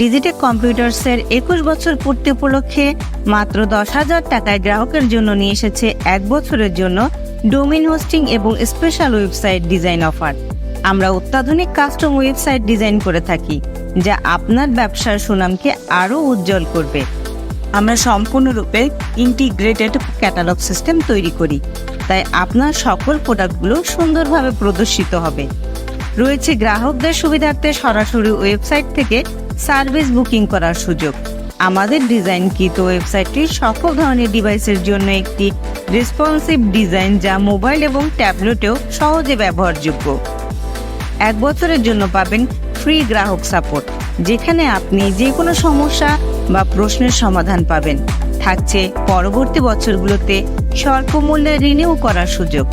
Digitech কম্পিউটার্সের একুশ বছর পূর্তি উপলক্ষে মাত্র দশ হাজার টাকায় গ্রাহকের জন্য নিয়ে এসেছে এক বছরের জন্য ডোমিন হোস্টিং এবং স্পেশাল ওয়েবসাইট ডিজাইন অফার। আমরা অত্যাধুনিক কাস্টম ওয়েবসাইট ডিজাইন করে থাকি, যা আপনার ব্যবসার সুনামকে আরও উজ্জ্বল করবে। আমরা সম্পূর্ণরূপে ইন্টিগ্রেটেড ক্যাটালগ সিস্টেম তৈরি করি, তাই আপনার সকল প্রোডাক্টগুলো সুন্দরভাবে প্রদর্শিত হবে। রয়েছে গ্রাহকদের সুবিধার্থে সরাসরি ওয়েবসাইট থেকে সার্ভিস বুকিং করার সুযোগ। আমাদের ডিজাইনকৃত ওয়েবসাইটটি সকল ধরনের ডিভাইসের জন্য একটি রেসপন্সিভ ডিজাইন যা মোবাইল এবং ট্যাবলেটেও সহজে ব্যবহারযোগ্য। এক বছরের জন্য পাবেন ফ্রি গ্রাহক সাপোর্ট, যেখানে আপনি যে কোনো সমস্যা বা প্রশ্নের সমাধান পাবেন। থাকছে পরবর্তী বছরগুলোতে স্বল্প মূল্যে রিনিউ করার সুযোগ।